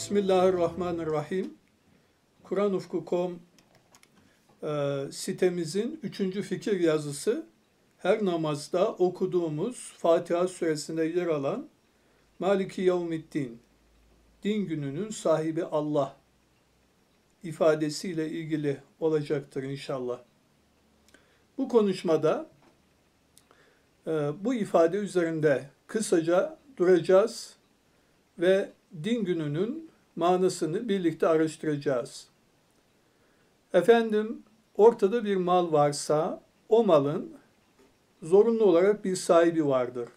Bismillahirrahmanirrahim. Kur'anufku.com e, sitemizin üçüncü fikir yazısı her namazda okuduğumuz Fatiha suresinde yer alan Maliki Yevmiddin, din gününün sahibi Allah ifadesiyle ilgili olacaktır inşallah. Bu konuşmada e, bu ifade üzerinde kısaca duracağız ve din gününün manasını birlikte araştıracağız. Efendim, ortada bir mal varsa o malın zorunlu olarak bir sahibi vardır.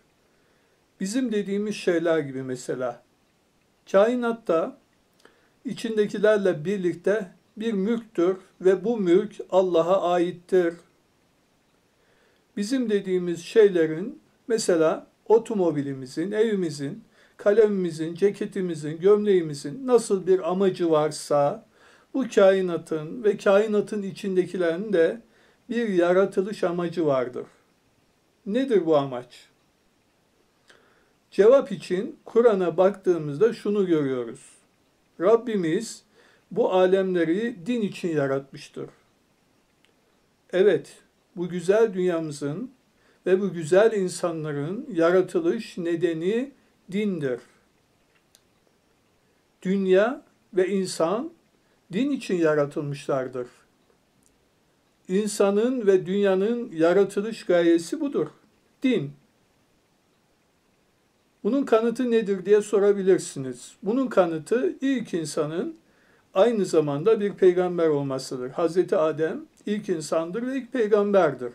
Bizim dediğimiz şeyler gibi mesela. Kainatta içindekilerle birlikte bir mülktür ve bu mülk Allah'a aittir. Bizim dediğimiz şeylerin mesela otomobilimizin, evimizin, kalemimizin, ceketimizin, gömleğimizin nasıl bir amacı varsa bu kainatın ve kainatın içindekilerin de bir yaratılış amacı vardır. Nedir bu amaç? Cevap için Kur'an'a baktığımızda şunu görüyoruz. Rabbimiz bu alemleri din için yaratmıştır. Evet, bu güzel dünyamızın ve bu güzel insanların yaratılış nedeni dindir. Dünya ve insan din için yaratılmışlardır. İnsanın ve dünyanın yaratılış gayesi budur. Din. Bunun kanıtı nedir diye sorabilirsiniz. Bunun kanıtı ilk insanın aynı zamanda bir peygamber olmasıdır. Hazreti Adem ilk insandır ve ilk peygamberdir.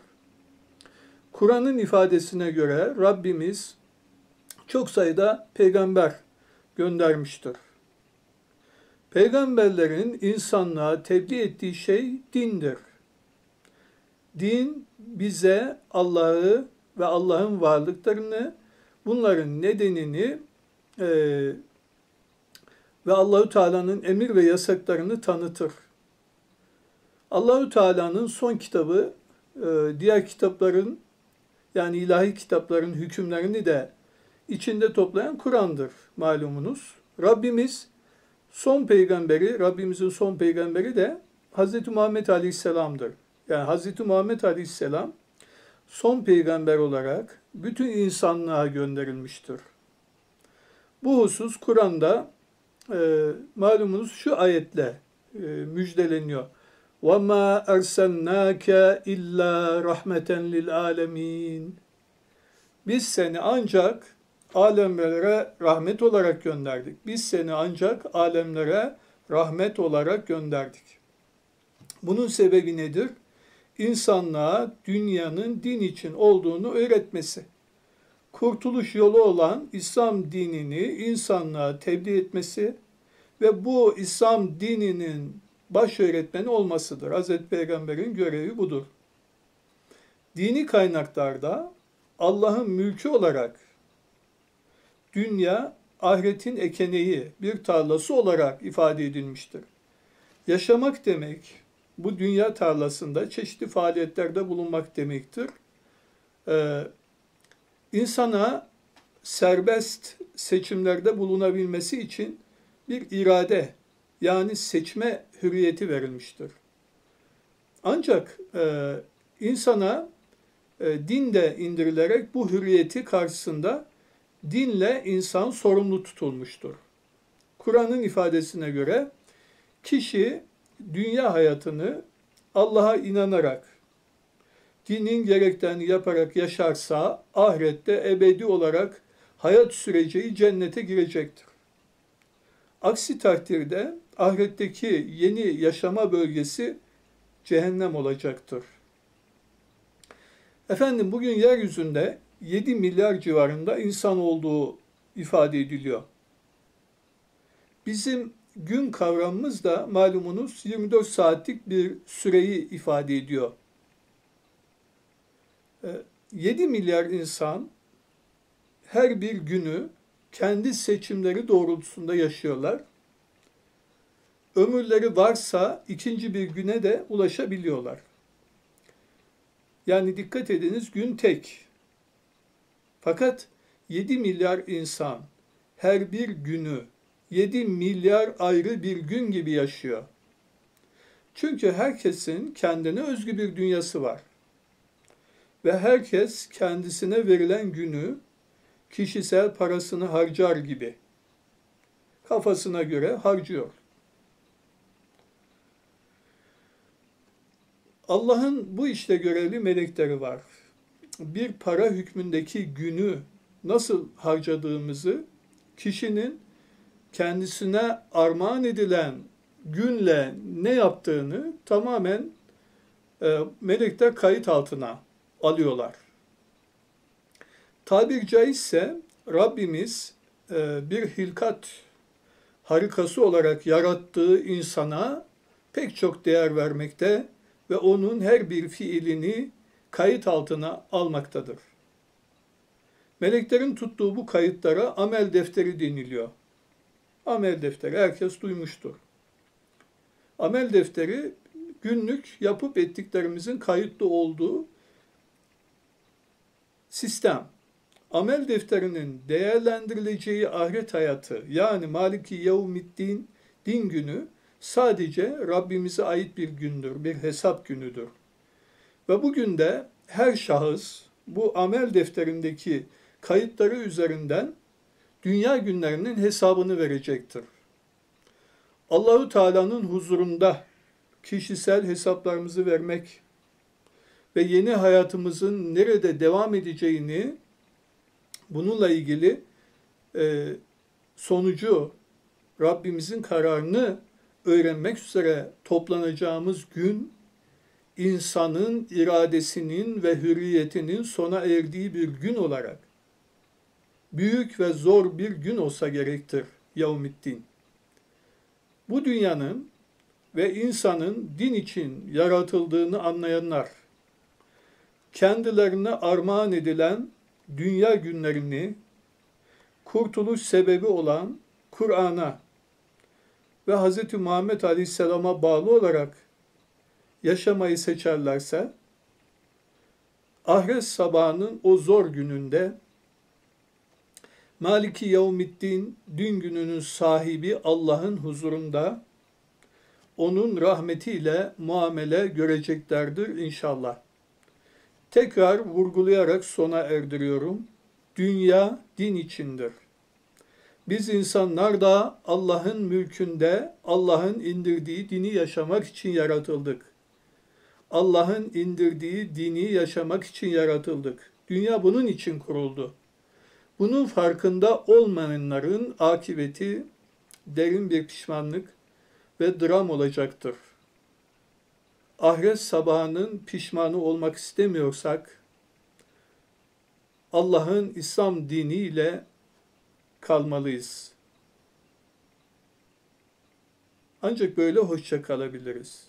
Kur'an'ın ifadesine göre Rabbimiz çok sayıda peygamber göndermiştir. Peygamberlerin insanlığa tebliğ ettiği şey dindir. Din bize Allah'ı ve Allah'ın varlıklarını, bunların nedenini e, ve Allahü Teala'nın emir ve yasaklarını tanıtır. Allahü Teala'nın son kitabı e, diğer kitapların yani ilahi kitapların hükümlerini de içinde toplayan Kur'an'dır malumunuz. Rabbimiz son peygamberi, Rabbimizin son peygamberi de Hz. Muhammed Aleyhisselam'dır. Yani Hz. Muhammed Aleyhisselam son peygamber olarak bütün insanlığa gönderilmiştir. Bu husus Kur'an'da e, malumunuz şu ayetle e, müjdeleniyor. وَمَا أَرْسَلْنَاكَ اِلَّا رَحْمَةً لِلْعَالَمِينَ Biz seni ancak alemlere rahmet olarak gönderdik. Biz seni ancak alemlere rahmet olarak gönderdik. Bunun sebebi nedir? İnsanlığa dünyanın din için olduğunu öğretmesi. Kurtuluş yolu olan İslam dinini insanlığa tebliğ etmesi ve bu İslam dininin baş öğretmeni olmasıdır. Hazreti Peygamber'in görevi budur. Dini kaynaklarda Allah'ın mülkü olarak dünya ahiretin ekeneği, bir tarlası olarak ifade edilmiştir. Yaşamak demek, bu dünya tarlasında çeşitli faaliyetlerde bulunmak demektir. Ee, insana serbest seçimlerde bulunabilmesi için bir irade, yani seçme hürriyeti verilmiştir. Ancak e, insana e, din de indirilerek bu hürriyeti karşısında dinle insan sorumlu tutulmuştur. Kur'an'ın ifadesine göre kişi dünya hayatını Allah'a inanarak, dinin gerektiğini yaparak yaşarsa ahirette ebedi olarak hayat süreceği cennete girecektir. Aksi takdirde ahiretteki yeni yaşama bölgesi cehennem olacaktır. Efendim bugün yeryüzünde 7 milyar civarında insan olduğu ifade ediliyor. Bizim gün kavramımız da malumunuz 24 saatlik bir süreyi ifade ediyor. 7 ee, milyar insan her bir günü kendi seçimleri doğrultusunda yaşıyorlar. Ömürleri varsa ikinci bir güne de ulaşabiliyorlar. Yani dikkat ediniz gün tek. Fakat 7 milyar insan her bir günü 7 milyar ayrı bir gün gibi yaşıyor. Çünkü herkesin kendine özgü bir dünyası var. Ve herkes kendisine verilen günü kişisel parasını harcar gibi kafasına göre harcıyor. Allah'ın bu işte görevli melekleri var. Bir para hükmündeki günü nasıl harcadığımızı kişinin kendisine armağan edilen günle ne yaptığını tamamen e, melekler kayıt altına alıyorlar. Tabir caizse Rabbimiz e, bir hilkat harikası olarak yarattığı insana pek çok değer vermekte ve onun her bir fiilini kayıt altına almaktadır. Meleklerin tuttuğu bu kayıtlara amel defteri deniliyor. Amel defteri herkes duymuştur. Amel defteri günlük yapıp ettiklerimizin kayıtlı olduğu sistem. Amel defterinin değerlendirileceği ahiret hayatı yani Maliki Yevmiddin din günü sadece Rabbimize ait bir gündür, bir hesap günüdür. Ve bugün de her şahıs bu amel defterindeki kayıtları üzerinden dünya günlerinin hesabını verecektir. Allahu Teala'nın huzurunda kişisel hesaplarımızı vermek ve yeni hayatımızın nerede devam edeceğini bununla ilgili e, sonucu Rabbimizin kararını öğrenmek üzere toplanacağımız gün insanın iradesinin ve hürriyetinin sona erdiği bir gün olarak büyük ve zor bir gün olsa gerektir Yevmiddin. Bu dünyanın ve insanın din için yaratıldığını anlayanlar, kendilerine armağan edilen dünya günlerini kurtuluş sebebi olan Kur'an'a ve Hz. Muhammed Aleyhisselam'a bağlı olarak yaşamayı seçerlerse, ahiret sabahının o zor gününde Maliki Yevmiddin dün gününün sahibi Allah'ın huzurunda onun rahmetiyle muamele göreceklerdir inşallah. Tekrar vurgulayarak sona erdiriyorum. Dünya din içindir. Biz insanlar da Allah'ın mülkünde Allah'ın indirdiği dini yaşamak için yaratıldık. Allah'ın indirdiği dini yaşamak için yaratıldık. Dünya bunun için kuruldu. Bunun farkında olmayanların akıbeti derin bir pişmanlık ve dram olacaktır. Ahiret sabahının pişmanı olmak istemiyorsak, Allah'ın İslam diniyle kalmalıyız. Ancak böyle hoşça kalabiliriz.